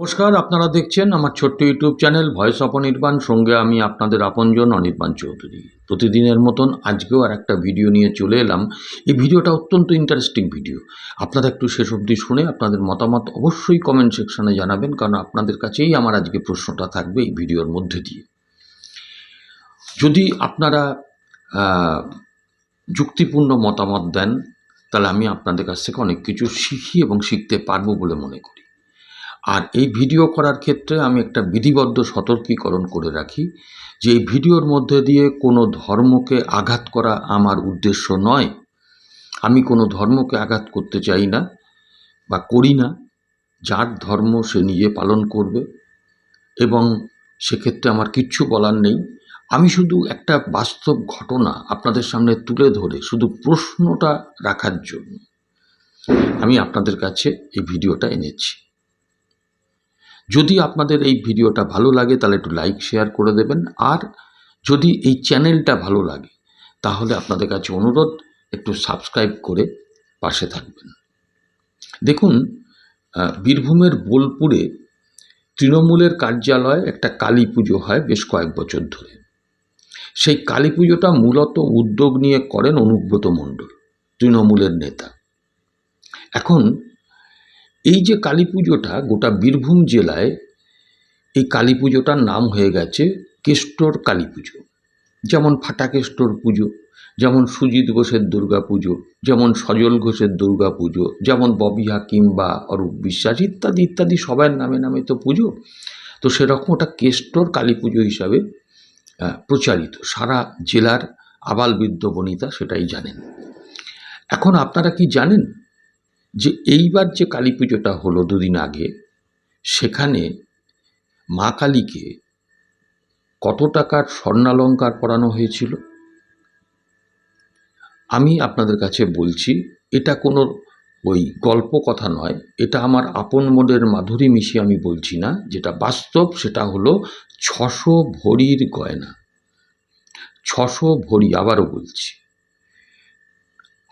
নমস্কার, আপনারা দেখছেন আমার ছোট্ট YouTube channel voice of Anirban. সঙ্গে আমি আপনাদের আপনজন অনির্বাণ চৌধুরী। প্রতিদিনের মতন আজকেও আর একটা ভিডিও নিয়ে চলে এলাম। এই ভিডিওটা অত্যন্ত ইন্টারেস্টিং ভিডিও আপনারা একটু শেষ অবধি শুনে আপনাদের মতামত অবশ্যই কমেন্ট সেকশনে জানাবেন, কারণ আপনাদের কাছেই আমার আজকে প্রশ্নটা থাকবে এই ভিডিওর মধ্যে দিয়ে। যদি আপনারা যুক্তিপূর্ণ মতামত দেন, তাহলে আমি আপনাদের কাছ থেকে অনেক কিছু শিখি এবং শিখতে পারব বলে মনে করি। আর এই ভিডিও করার ক্ষেত্রে আমি একটা বিধিবদ্ধ সতর্কীকরণ করে রাখি যে এই ভিডিওর মধ্যে দিয়ে কোনো ধর্মকে আঘাত করা আমার উদ্দেশ্য নয়। আমি কোনো ধর্মকে আঘাত করতে চাই না বা করি না। যার ধর্ম সে নিজে পালন করবে এবং সেক্ষেত্রে আমার কিচ্ছু বলার নেই। আমি শুধু একটা বাস্তব ঘটনা আপনাদের সামনে তুলে ধরে শুধু প্রশ্নটা রাখার জন্য আমি আপনাদের কাছে এই ভিডিওটা এনেছি। যদি আপনাদের এই ভিডিওটা ভালো লাগে, তাহলে একটু লাইক শেয়ার করে দেবেন। আর যদি এই চ্যানেলটা ভালো লাগে, তাহলে আপনাদের কাছে অনুরোধ, একটু সাবস্ক্রাইব করে পাশে থাকবেন। দেখুন বীরভূমের বোলপুরে তৃণমূলের কার্যালয়ে একটা কালী পুজো হয় বেশ কয়েক বছর ধরে। সেই কালী পুজোটা মূলত উদ্যোগ নিয়ে করেন অনুব্রত মণ্ডল, তৃণমূলের নেতা। এখন এই যে কালী পুজোটা গোটা বীরভূম জেলায় এই কালী পুজোটার নাম হয়ে গেছে কেষ্টর কালী পুজো। যেমন ফাটাকেষ্টর পুজো, যেমন সুজিত ঘোষের দুর্গা পুজো, যেমন সজল ঘোষের দুর্গা পুজো, যেমন ববি হাকিম বা অরূপ বিশ্বাস ইত্যাদি ইত্যাদি সবার নামে নামে তো পুজো। তো সেরকম ওটা কেষ্টর কালী পুজো হিসাবে প্রচারিত। সারা জেলার আবাল বৃদ্ধ বনিতা সেটাই জানেন। এখন আপনারা কি জানেন যে এইবার যে কালী পুজোটা হলো দুদিন আগে, সেখানে মা কালীকে কত টাকার স্বর্ণালঙ্কার পরানো হয়েছিল? আমি আপনাদের কাছে বলছি, এটা কোনো ওই গল্প কথা নয়, এটা আমার আপন মনের মাধুরী মিশিয়ে আমি বলছি না, যেটা বাস্তব সেটা হলো ছশো ভরির গয়না। ছশো ভরি আবারও বলছি।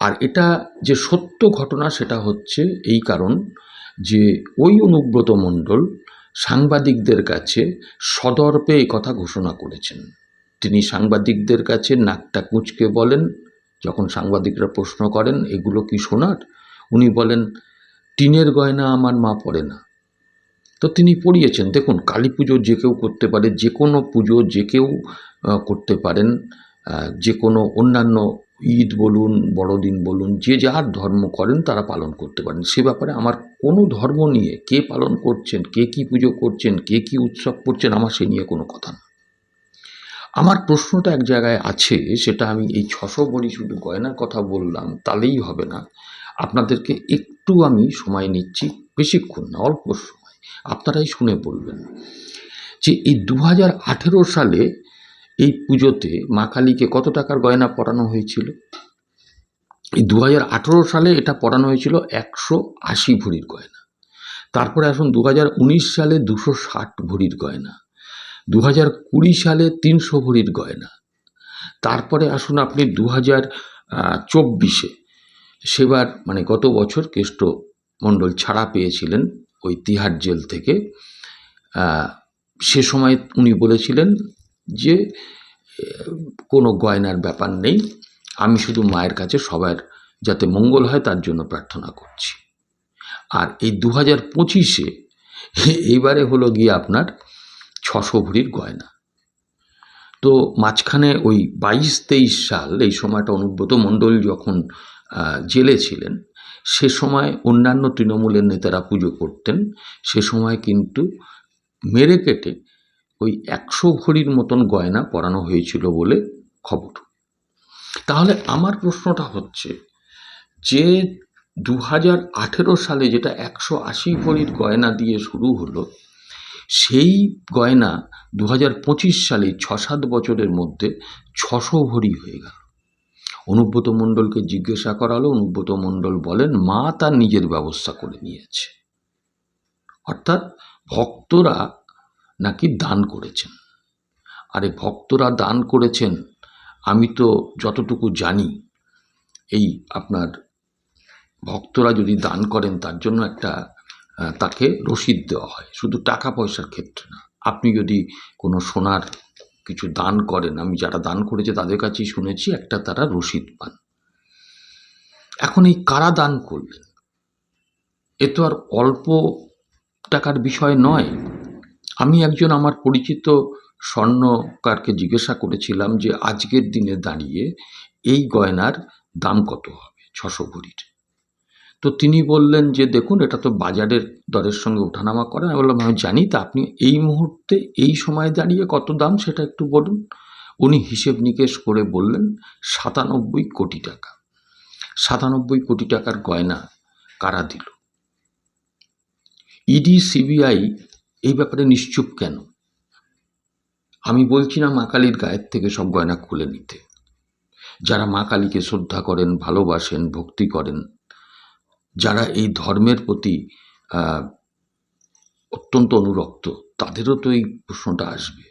আর এটা যে সত্য ঘটনা সেটা হচ্ছে এই কারণ যে ওই অনুব্রত মণ্ডল সাংবাদিকদের কাছে সদর্পে এই কথা ঘোষণা করেছেন। তিনি সাংবাদিকদের কাছে নাকটা কুঁচকে বলেন, যখন সাংবাদিকরা প্রশ্ন করেন, এগুলো কি শোনার উনি বলেন, টিনের গয়না আমার মা পড়ে না। তো তিনি পড়িয়েছেন। দেখুন, কালী পুজো যে কেউ করতে পারে, যে কোনো পুজো যে কেউ করতে পারেন যে কোনো অন্যান্য ঈদ বলুন, বড়দিন বলুন, যে যার ধর্ম করেন তারা পালন করতে পারেন। সে ব্যাপারে আমার কোনো ধর্ম নিয়ে কে পালন করছেন, কে কি পুজো করছেন, কে কি উৎসব করছেন, আমার সে নিয়ে কোনো কথা না। আমার প্রশ্নটা এক জায়গায় আছে, সেটা আমি এই ছশো ভরি শুধু গয়নার কথা বললাম, তাহলেই হবে না। আপনাদেরকে একটু আমি সময় নিচ্ছি, বেশিক্ষণ না, অল্প সময়। আপনারাই শুনে বলবেন যে এই দু হাজার আঠেরো সালে এই পুজোতে মা কালীকে কত টাকার গয়না পরানো হয়েছিল? এই দু হাজার আঠেরো সালে এটা পরানো হয়েছিল একশো আশি ভরির গয়না। তারপরে আসুন দু হাজার উনিশ সালে দুশো ষাট ভরির গয়না। দু হাজার কুড়ি সালে তিনশো ভরির গয়না। তারপরে আসুন আপনি দু হাজার চব্বিশে সেবার মানে গত বছর কেষ্ট মণ্ডল ছাড়া পেয়েছিলেন ওই তিহার জেল থেকে। সে সময় উনি বলেছিলেন যে কোনো গয়নার ব্যাপার নেই। আমি শুধু মায়ের কাছে সবার যাতে মঙ্গল হয় তার জন্য প্রার্থনা করছি। আর এই দু হাজার পঁচিশে এইবারে হলো গিয়ে আপনার ছশো ভরির গয়না। তো মাঝখানে ওই বাইশ তেইশ সাল এই সময়টা অনুব্রত মণ্ডল যখন জেলে ছিলেন, সে সময় অন্যান্য তৃণমূলের নেতারা পুজো করতেন। সে সময় কিন্তু মেরে কেটে ওই একশো ভরির মতন গয়না পরানো হয়েছিল বলে খবর। তাহলে আমার প্রশ্নটা হচ্ছে যে দু হাজার আঠেরো সালে যেটা একশো আশি ভরির গয়না দিয়ে শুরু হলো, সেই গয়না দু হাজার পঁচিশ সালে ছ সাত বছরের মধ্যে ছশো ভরি হয়ে গেল। অনুব্রত মণ্ডলকে জিজ্ঞাসা করা হলো অনুব্রত মণ্ডল বলেন, মা তার নিজের ব্যবস্থা করে নিয়েছে। অর্থাৎ ভক্তরা নাকি দান করেছেন? আরে ভক্তরা দান করেছেন, আমি তো যতটুকু জানি, এই আপনার ভক্তরা যদি দান করেন, তার জন্য একটা তাকে রসিদ দেওয়া হয়। শুধু টাকা পয়সার ক্ষেত্রে না। আপনি যদি কোনো সোনার কিছু দান করেন, আমি যারা দান করেছে তাদের কাছেই শুনেছি, একটা তারা রসিদ পান। এখন এই কারা দান করলেন? এ তো আর অল্প টাকার বিষয় নয়। আমি একজন আমার পরিচিত স্বর্ণকারকে জিজ্ঞাসা করেছিলাম যে আজকের দিনে দাঁড়িয়ে এই গয়নার দাম কত হবে ছশো ভরির তো তিনি বললেন যে দেখুন, এটা তো বাজারের দরের সঙ্গে ওঠানামা করে। আমি বললাম, আমি জানি তা, আপনি এই মুহূর্তে এই সময় দাঁড়িয়ে কত দাম সেটা একটু বলুন। উনি হিসেব নিকেশ করে বললেন, সাতানব্বই কোটি টাকা। সাতানব্বই কোটি টাকার গয়না কারা দিল? ইডি, সিবিআই এই ব্যাপারে নিশ্চুপ কেন? আমি বলছি না মা কালীর গায়ের থেকে সব গয়না খুলে নিতে। যারা মা কালীকে শ্রদ্ধা করেন, ভালোবাসেন, ভক্তি করেন, যারা এই ধর্মের প্রতি অত্যন্ত অনুরক্ত, তাদেরও তো এই প্রশ্নটা আসবে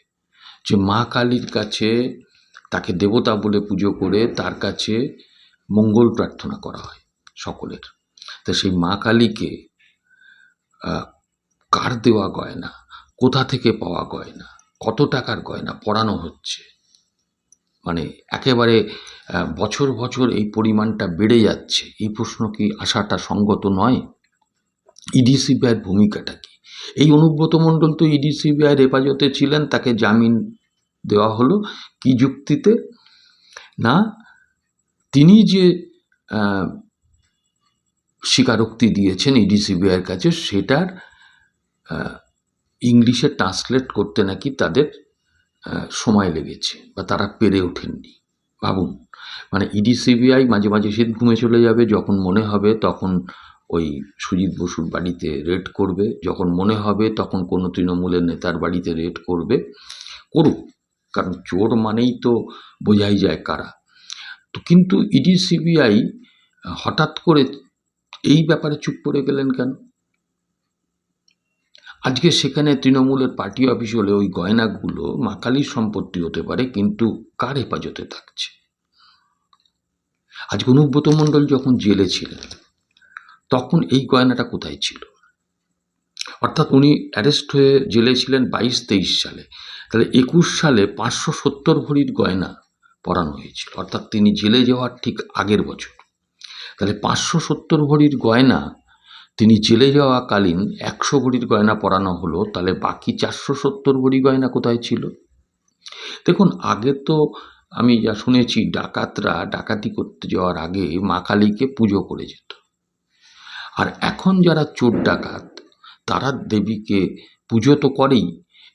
যে মা কালীর কাছে তাকে দেবতা বলে পুজো করে তার কাছে মঙ্গল প্রার্থনা করা হয় সকলের। তা সেই মা কালীকে কার দেওয়া গয়না? কোথা থেকে পাওয়া গয়না? কত টাকার গয়না? পড়ানো হচ্ছে। মানে একেবারে বছর বছর এই পরিমাণটা বেড়ে যাচ্ছে। এই প্রশ্ন কি আসাটা সঙ্গত নয়? ইডিসিবিআইয়ের ভূমিকাটা কি? এই অনুব্রত মণ্ডল তো ইডিসিবিআইয়ের হেফাজতে ছিলেন, তাকে জামিন দেওয়া হলো। কি যুক্তিতে? না, তিনি যে স্বীকারোক্তি দিয়েছেন ইডিসিবিআইয়ের কাছে, সেটার ইংলিশে ট্রান্সলেট করতে নাকি তাদের সময় লেগেছে বা তারা পেরে ওঠেননি। ভাবুন মানে ইডি সিবিআই মাঝে মাঝে শীত ঘুমে চলে যাবে, যখন মনে হবে তখন ওই সুজিত বসুর বাড়িতে রেড করবে, যখন মনে হবে তখন কোনো তৃণমূলের নেতার বাড়িতে রেড করবে। করুক, কারণ চোর মানেই তো বোঝাই যায় কারা। তো কিন্তু ইডি সিবিআই হঠাৎ করে এই ব্যাপারে চুপ করে গেলেন কেন? আজকে সেখানে তৃণমূলের পার্টি অফিস হলে ওই গয়নাগুলো মা কালীর সম্পত্তি হতে পারে, কিন্তু কার হেফাজতে থাকছে? আজকে অনুব্রত মণ্ডল যখন জেলে ছিলেন, তখন এই গয়নাটা কোথায় ছিল? অর্থাৎ উনি অ্যারেস্ট হয়ে জেলে ছিলেন বাইশ তেইশ সালে। তাহলে একুশ সালে পাঁচশো সত্তর ভরির গয়না পরানো হয়েছিল, অর্থাৎ তিনি জেলে যাওয়ার ঠিক আগের বছর। তাহলে পাঁচশো সত্তর ভরির গয়না তিনি জেলে যাওয়াকালীন একশো ভরির গয়না পরানো হলো, তাহলে বাকি চারশো সত্তর ভরি গয়না কোথায় ছিল? দেখুন, আগে তো আমি যা শুনেছি, ডাকাতরা ডাকাতি করতে যাওয়ার আগে মা কালীকে পুজো করে যেত। আর এখন যারা চোর ডাকাত, তারা দেবীকে পুজো তো করেই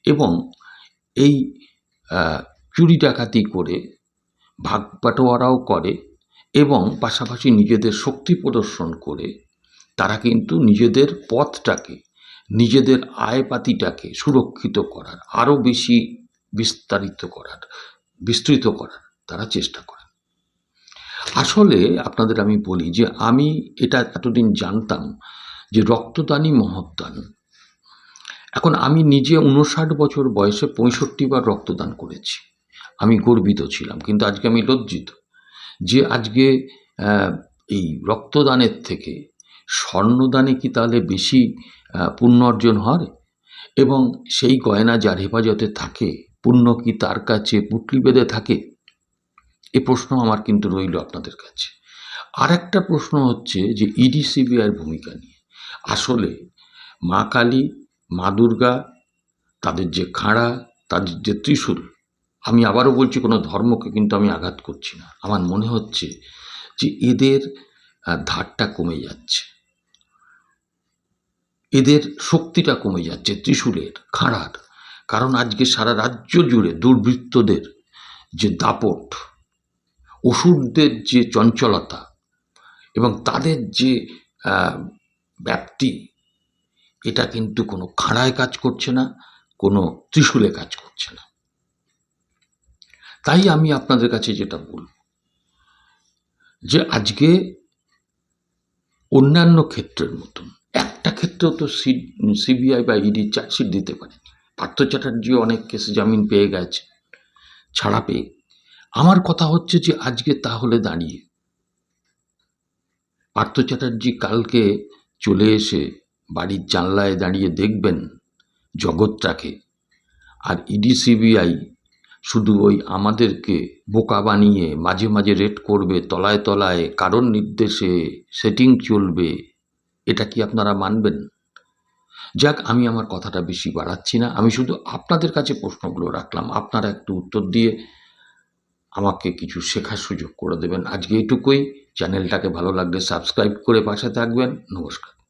এবং এই চুরি ডাকাতি করে ভাগ বাটোয়ারাও করে এবং পাশাপাশি নিজেদের শক্তি প্রদর্শন করে তারা কিন্তু নিজেদের পথটাকে, নিজেদের আয়পাতিটাকে সুরক্ষিত করার, আরও বেশি বিস্তারিত করার, বিস্তৃত করার তারা চেষ্টা করেন। আসলে আপনাদের আমি বলি যে আমি এটা এতদিন জানতাম যে রক্তদানই মহৎদান এখন আমি নিজে উনষাট বছর বয়সে পঁয়ষট্টি বার রক্তদান করেছি। আমি গর্বিত ছিলাম, কিন্তু আজকে আমি লজ্জিত যে আজকে এই রক্তদানের থেকে স্বর্ণদানে কি তাহলে বেশি পুণ্য অর্জন হয়? এবং সেই গয়না যার হেফাজতে থাকে, পুণ্য কি তার কাছে পুটলি বেঁধে থাকে? এ প্রশ্ন আমার কিন্তু রইল আপনাদের কাছে। আর একটা প্রশ্ন হচ্ছে যে ইডি সিবিআইয়ের ভূমিকা নিয়ে। আসলে মা কালী, মা দুর্গা, তাদের যে খাঁড়া, তাদের যে ত্রিশূল, আমি আবারও বলছি কোনো ধর্মকে কিন্তু আমি আঘাত করছি না। আমার মনে হচ্ছে যে এদের ধারটা কমে যাচ্ছে। এদের শক্তিটা কমে যাচ্ছে, ত্রিশূলের, খাঁড়ার। কারণ আজকে সারা রাজ্য জুড়ে দুর্বৃত্তদের যে দাপট, অসুরদের যে চঞ্চলতা এবং তাদের যে ব্যাপ্তি, এটা কিন্তু কোনো খাড়ায় কাজ করছে না, কোনো ত্রিশূলে কাজ করছে না। তাই আমি আপনাদের কাছে যেটা বলব, যে আজকে অন্যান্য ক্ষেত্রের মতন একটা ক্ষেত্রেও তো সিবিআই বা ইডি চার্জশিট দিতে পারে। পার্থ চ্যাটার্জিও অনেক কেসে জামিন পেয়ে গেছে, ছাড়া পেয়ে। আমার কথা হচ্ছে যে আজকে তাহলে দাঁড়িয়ে। পার্থ চ্যাটার্জি কালকে চলে এসে বাড়ির জানলায় দাঁড়িয়ে দেখবেন জগৎটাকে। আর ইডি সিবিআই শুধু ওই আমাদেরকে বোকা বানিয়ে মাঝে মাঝে রেড করবে, তলায় তলায় কারণ নির্দেশে সেটিং চলবে এটা কি আপনারা মানবেন? যাক, আমি আমার কথাটা বেশি বাড়াচ্ছি না। আমি শুধু আপনাদের কাছে প্রশ্নগুলো রাখলাম। আপনারা একটু উত্তর দিয়ে আমাকে কিছু শেখার সুযোগ করে দেবেন। আজকে এটুকুই। চ্যানেলটাকে ভালো লাগলে সাবস্ক্রাইব করে পাশে থাকবেন। নমস্কার।